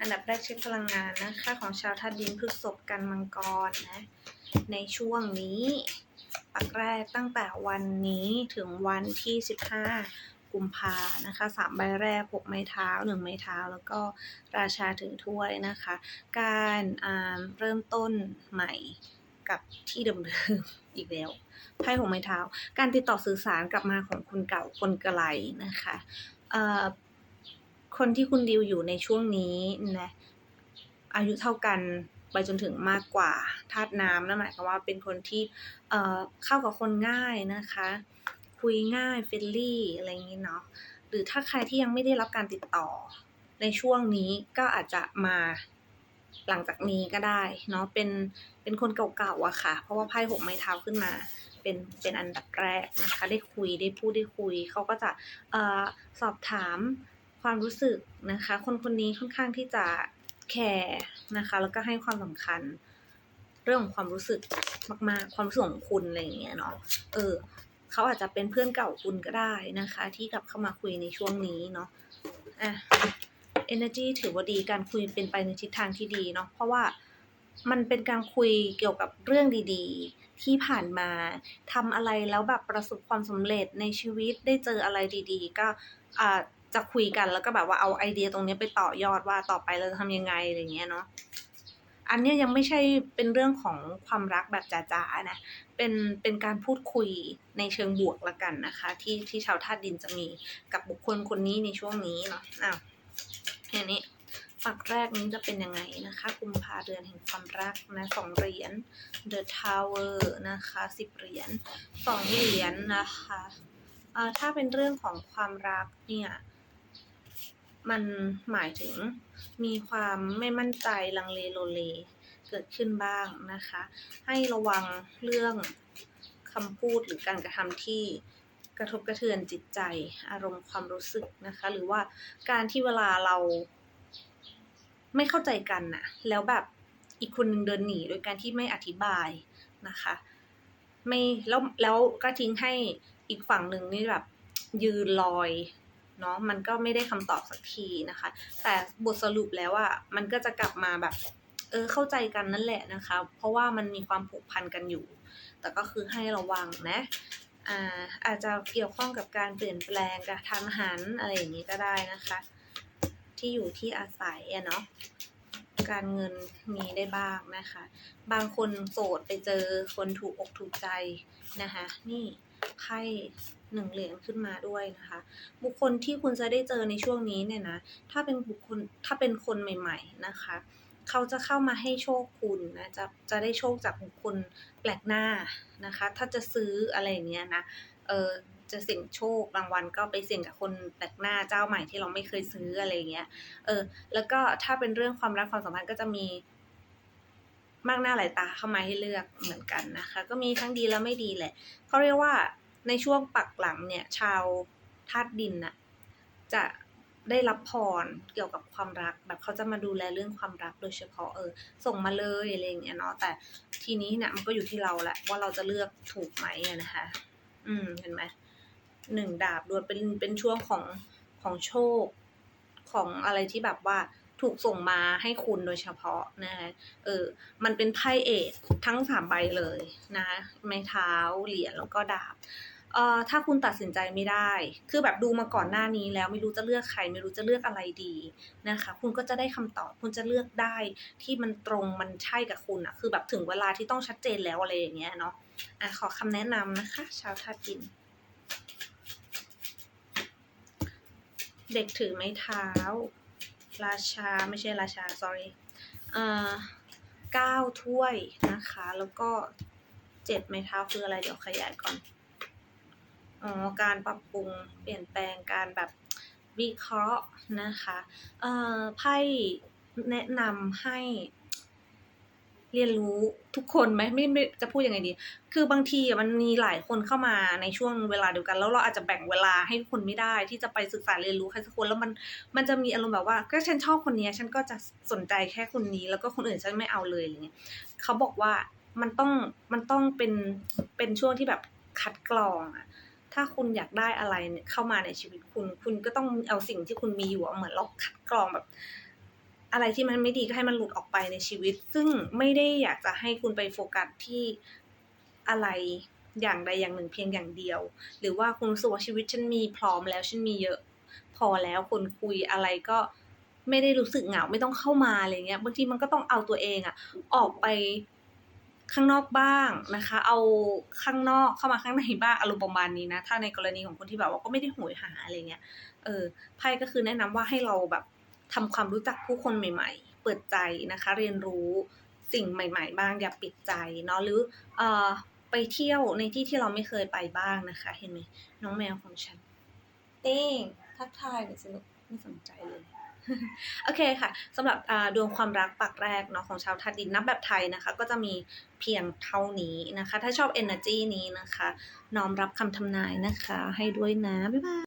อันดับแรกเช็คพลังงานนะคะ ของชาวธาตุดินพฤษภกันมังกรนะ ในช่วงนี้ปักแรกตั้งแต่วันนี้ถึงวันที่ 15 กุมภานะคะสามใบแรกหกไม้เท้าหนึ่งไม้เท้า แล้วก็ราชาถือถ้วยนะคะ การเริ่มต้นใหม่กับที่เดิมๆอีกแล้วไพ่หกไม้เท้า การติดต่อสื่อสารกลับมาของคนเก่าคนไกลนะคะเอ่อ คนที่คุณดิวอยู่ในช่วงนี้นะอายุเท่ากันไปจนถึงมากกว่าธาตุน้ำนั่นหมายความว่าเป็นคนที่เอ่อเข้ากับคนง่ายนะคะ คุยง่ายเฟรนลี่อะไรอย่างนี้เนาะหรือถ้าใครที่ยังไม่ได้รับการติดต่อในช่วงนี้ก็อาจจะมาหลังจากนี้ก็ได้เนาะเป็นเป็นคนเก่าๆอะค่ะ เพราะว่าไพ่หกไม้เท้าขึ้นมา เป็นเป็นอันดับแรกนะคะ ได้คุยได้พูดได้คุยเขาก็จะเอ่อสอบถาม ความรู้สึกนะคะ คนคนนี้ค่อนข้างที่จะแคร์นะคะ แล้วก็ให้ความสำคัญ เรื่องของความรู้สึกมาก ๆ ความรู้สึกของคุณอะไรอย่างเงี้ยเนาะเออเขาอาจจะเป็นเพื่อนเก่าคุณก็ได้นะคะ ที่กลับเข้ามาคุยในช่วงนี้เนาะอะ energy ถือว่าดีการคุยเป็นไปในทิศทางที่ดีเนาะเพราะว่ามันเป็นการคุยเกี่ยวกับเรื่องดี ๆ ที่ผ่านมาทำอะไรแล้วแบบประสบความสำเร็จในชีวิตได้เจออะไรดี ๆ ก็อ่า จะคุยกันแล้วก็แบบว่าเอาไอเดียตรงนี้ไปต่อยอดว่าต่อไปเราจะทำยังไงอะไรเงี้ยเนาะอันนี้ยังไม่ใช่เป็นเรื่องของความรักแบบจ๋าๆนะ เป็นเป็นการพูดคุยในเชิงบวกละกันนะคะ ที่ที่ชาวธาตุดินจะมีกับบุคคลคนนี้ในช่วงนี้เนาะอ้าวทีนี้ฝักแรกนี้จะเป็นยังไงนะคะกุมภาเดือนแห่งความรักนะสองเหรียญ The Tower นะคะสิบเหรียญสองเหรียญนะคะอ่อถ้าเป็นเรื่องของความรักเนี่ย มันหมายถึงมีความไม่มั่นใจลังเลโลเล เกิดขึ้นบ้างนะคะ ให้ระวังเรื่องคำพูดหรือการกระทำที่กระทบกระเทือนจิตใจอารมณ์ความรู้สึกนะคะ หรือว่าการที่เวลาเรา ไม่เข้าใจกันน่ะแล้วแบบอีกคนนึงเดินหนีโดยการที่ไม่อธิบายนะคะ ไม่แล้วแล้วก็ทิ้งให้อีกฝั่งหนึ่งนี่แบบยืนลอย เนาะมันก็ไม่ได้คำตอบสักทีนะคะ แต่บทสรุปแล้วอะมันก็จะกลับมาแบบ เออเข้าใจกันนั่นแหละนะคะ เพราะว่ามันมีความผูกพันกันอยู่ แต่ก็คือให้ระวังนะอาอาจจะเกี่ยวข้องกับการเปลี่ยนแปลงการทานอาหารอะไรอย่างนี้ก็ได้นะคะ ที่อยู่ที่อาศัยเนาะการเงินมีได้บ้างนะคะ บางคนโสดไปเจอคนถูกอกถูกใจนะคะ นี่ ไพ่หนึ่งเหรียญขึ้นมาด้วยนะคะ บุคคลที่คุณจะได้เจอในช่วงนี้เนี่ยนะถ้าเป็นบุคคลถ้าเป็นคนใหม่ ๆนะคะ เขาจะเข้ามาให้โชคคุณนะจะจะได้โชคจากบุคคลแปลกหน้านะคะ ถ้าจะซื้ออะไรอย่างเงี้ยนะเออจะเสี่ยงโชครางวัลก็ไปเสี่ยงกับคนแปลกหน้าเจ้าใหม่ที่เราไม่เคยซื้ออะไรอย่างเงี้ย เออ แล้วก็ถ้าเป็นเรื่องความรักความสัมพันธ์ก็จะมี มากหน้าหลายตาเข้ามาให้เลือกเหมือนกันนะคะ ก็มีทั้งดีและไม่ดีแหละเขาเรียกว่าในช่วงปักหลังเนี่ย ชาวธาตุดินน่ะจะได้รับพรเกี่ยวกับความรักแบบเขาจะมาดูแลเรื่องความรักโดยเฉพาะเออส่งมาเลยอะไรอย่างเงี้ยเนาะแต่ทีนี้เนี่ยมันก็อยู่ที่เราแหละว่าเราจะเลือกถูกไหมนะคะ อืมเห็นไหมหนึ่งดาบดวลเป็นเป็นช่วงของของโชค ของอะไรที่แบบว่า ถูกส่งมาให้คุณโดยเฉพาะนะคะเออมันเป็นไพ่เอกทั้งสามใบเลยนะไม้เท้าเหรียญแล้วก็ดาบเอ่อถ้าคุณตัดสินใจไม่ได้ คือแบบดูมาก่อนหน้านี้แล้วไม่รู้จะเลือกใคร ไม่รู้จะเลือกอะไรดีนะคะ คุณก็จะได้คำตอบ คุณจะเลือกได้ที่มันตรงมันใช่กับคุณอะคือแบบถึงเวลาที่ต้องชัดเจนแล้วอะไรอย่างเงี้ยเนาะอะขอคำแนะนำนะคะ ชาวธาตุดิน เด็กถือไม้เท้า ราชาไม่ใช่ราชา sorry เอ่อเก้าถ้วยนะคะ แล้วก็เจ็ดไม้เท้าคืออะไรเดี๋ยวขยายก่อน อ๋อ การปรับปรุงเปลี่ยนแปลงการแบบวิเคราะห์นะคะ เอ่อไพ่แนะนำให้ เรียนรู้ทุกคนไหมไม่ไม่จะพูดยังไงดี คือบางทีมันมีหลายคนเข้ามาในช่วงเวลาเดียวกัน แล้วเราอาจจะแบ่งเวลาให้ทุกคนไม่ได้ ที่จะไปศึกษาเรียนรู้ใครสักคนแล้วมันมันจะมีอารมณ์แบบว่าก็ฉันชอบคนนี้ฉันก็จะสนใจแค่คนนี้ แล้วก็คนอื่นฉันไม่เอาเลยอะไรเงี้ยเขาบอกว่ามันต้องมันต้องเป็นเป็นช่วงที่แบบคัดกรองอะถ้าคุณอยากได้อะไรเข้ามาในชีวิตคุณ คุณก็ต้องเอาสิ่งที่คุณมีอยู่อะเหมือนเราคัดกรองแบบ อะไรที่มันไม่ดีก็ให้มันหลุดออกไปในชีวิต ซึ่งไม่ได้อยากจะให้คุณไปโฟกัสที่อะไรอย่างใดอย่างหนึ่งเพียงอย่างเดียว หรือว่าคุณรู้สึกว่าชีวิตฉันมีพร้อมแล้วฉันมีเยอะพอแล้วคนคุยอะไรก็ไม่ได้รู้สึกเหงาไม่ต้องเข้ามาอะไรเงี้ยบางทีมันก็ต้องเอาตัวเองอะออกไปข้างนอกบ้างนะคะ เอาข้างนอกเข้ามาข้างในบ้างอารมณ์ประมาณนี้นะ ถ้าในกรณีของคนที่แบบว่าก็ไม่ได้โหยหาอะไรเงี้ย เออไพ่ก็คือแนะนำว่าให้เราแบบ ทำความรู้จักผู้คนใหม่ๆ เปิดใจนะคะ เรียนรู้สิ่งใหม่ ๆ บ้างอย่าปิดใจเนาะหรือเอ่อไปเที่ยวในที่ที่เราไม่เคยไปบ้างนะคะ เห็นไหมน้องแมวของฉัน เต้งทักทายหน่อยสิลูกไม่สนใจเลยโอเคค่ะสำหรับดวงความรักปักแรกเนาะของชาวทัดดินนับแบบไทยนะคะ ก็จะมีเพียงเท่านี้นะคะ ถ้าชอบ energy นี้นะคะ น้อมรับคำทำนายนะคะ ให้ด้วยนะ บ๊ายบาย